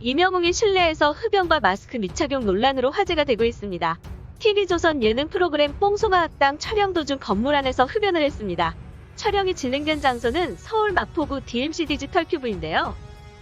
이명웅이 실내에서 흡연과 마스크 미착용 논란으로 화제가 되고 있습니다. TV조선 예능 프로그램 뽕송아 학당 촬영 도중 건물 안에서 흡연을 했습니다. 촬영이 진행된 장소는 서울 마포구 DMC 디지털 큐브인데요.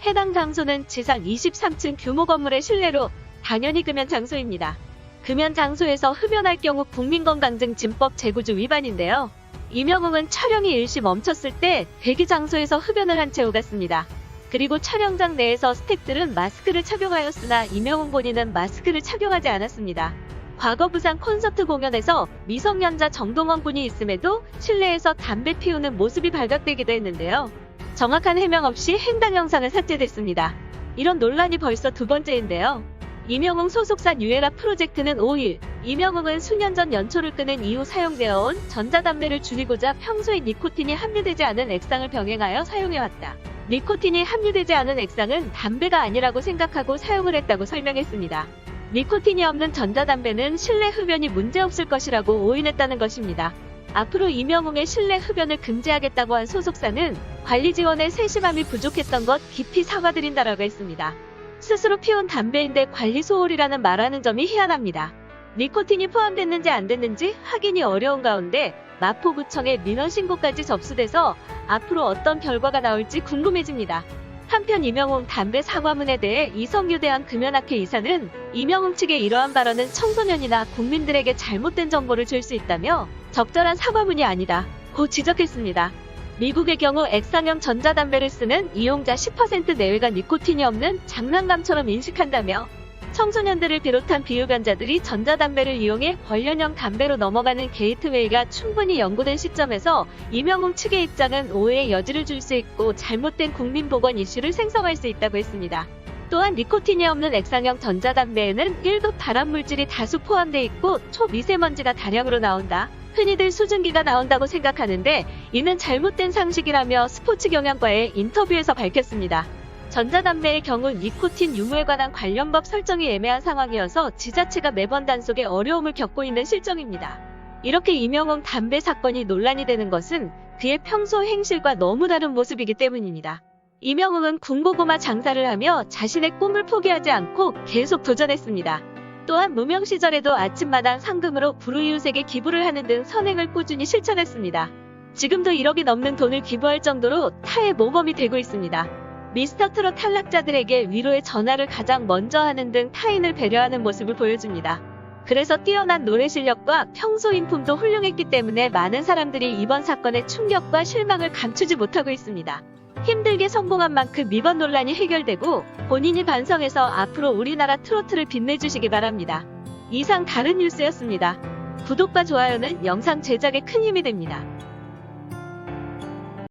해당 장소는 지상 23층 규모 건물의 실내로 당연히 금연 장소입니다. 금연 장소에서 흡연할 경우 국민건강증진법 제구주 위반인데요. 이명웅은 촬영이 일시 멈췄을 때 대기 장소에서 흡연을 한 채 오갔습니다. 그리고 촬영장 내에서 스태프들은 마스크를 착용하였으나 이명웅 본인은 마스크를 착용하지 않았습니다. 과거 부산 콘서트 공연에서 미성년자 정동원 군이 있음에도 실내에서 담배 피우는 모습이 발각되기도 했는데요. 정확한 해명 없이 행당 영상은 삭제됐습니다. 이런 논란이 벌써 두 번째인데요. 이명웅 소속사 뉴에라 프로젝트는 5일, 이명웅은 수년 전 연초를 끄는 이후 사용되어 온 전자담배를 줄이고자 평소에 니코틴이 함유되지 않은 액상을 병행하여 사용해왔다. 니코틴이 함유되지 않은 액상은 담배가 아니라고 생각하고 사용을 했다고 설명했습니다. 니코틴이 없는 전자담배는 실내 흡연이 문제없을 것이라고 오인했다는 것입니다. 앞으로 이명웅의 실내 흡연을 금지하겠다고 한 소속사는 관리 지원에 세심함이 부족했던 것 깊이 사과드린다라고 했습니다. 스스로 피운 담배인데 관리 소홀이라는 말하는 점이 희한합니다. 니코틴이 포함됐는지 안 됐는지 확인이 어려운 가운데 마포구청에 민원 신고까지 접수돼서 앞으로 어떤 결과가 나올지 궁금해집니다. 한편 이명웅 담배 사과문에 대해 이성규 대한 금연학회 이사는 이명웅 측의 이러한 발언은 청소년이나 국민들에게 잘못된 정보를 줄 수 있다며 적절한 사과문이 아니다. 고 지적했습니다. 미국의 경우 액상형 전자담배를 쓰는 이용자 10% 내외가 니코틴이 없는 장난감처럼 인식한다며 청소년들을 비롯한 비흡연자들이 전자담배를 이용해 관련형 담배로 넘어가는 게이트웨이가 충분히 연구된 시점에서 이명웅 측의 입장은 오해의 여지를 줄 수 있고 잘못된 국민보건 이슈를 생성할 수 있다고 했습니다. 또한 니코틴이 없는 액상형 전자담배에는 1도 발암물질이 다수 포함되어 있고 초미세먼지가 다량으로 나온다. 흔히들 수증기가 나온다고 생각하는데 이는 잘못된 상식이라며 스포츠 경영과의 인터뷰에서 밝혔습니다. 전자담배의 경우 니코틴 유무에 관한 관련법 설정이 애매한 상황이어서 지자체가 매번 단속에 어려움을 겪고 있는 실정입니다. 이렇게 이명웅 담배 사건이 논란이 되는 것은 그의 평소 행실과 너무 다른 모습이기 때문입니다. 이명웅은 군고구마 장사를 하며 자신의 꿈을 포기하지 않고 계속 도전했습니다. 또한 무명 시절에도 아침마당 상금으로 불우이웃에게 기부를 하는 등 선행을 꾸준히 실천했습니다. 지금도 1억이 넘는 돈을 기부할 정도로 타의 모범이 되고 있습니다. 미스터 트롯 탈락자들에게 위로의 전화를 가장 먼저 하는 등 타인을 배려하는 모습을 보여줍니다. 그래서 뛰어난 노래 실력과 평소 인품도 훌륭했기 때문에 많은 사람들이 이번 사건의 충격과 실망을 감추지 못하고 있습니다. 힘들게 성공한 만큼 이번 논란이 해결되고 본인이 반성해서 앞으로 우리나라 트로트를 빛내주시기 바랍니다. 이상 다른 뉴스였습니다. 구독과 좋아요는 영상 제작에 큰 힘이 됩니다.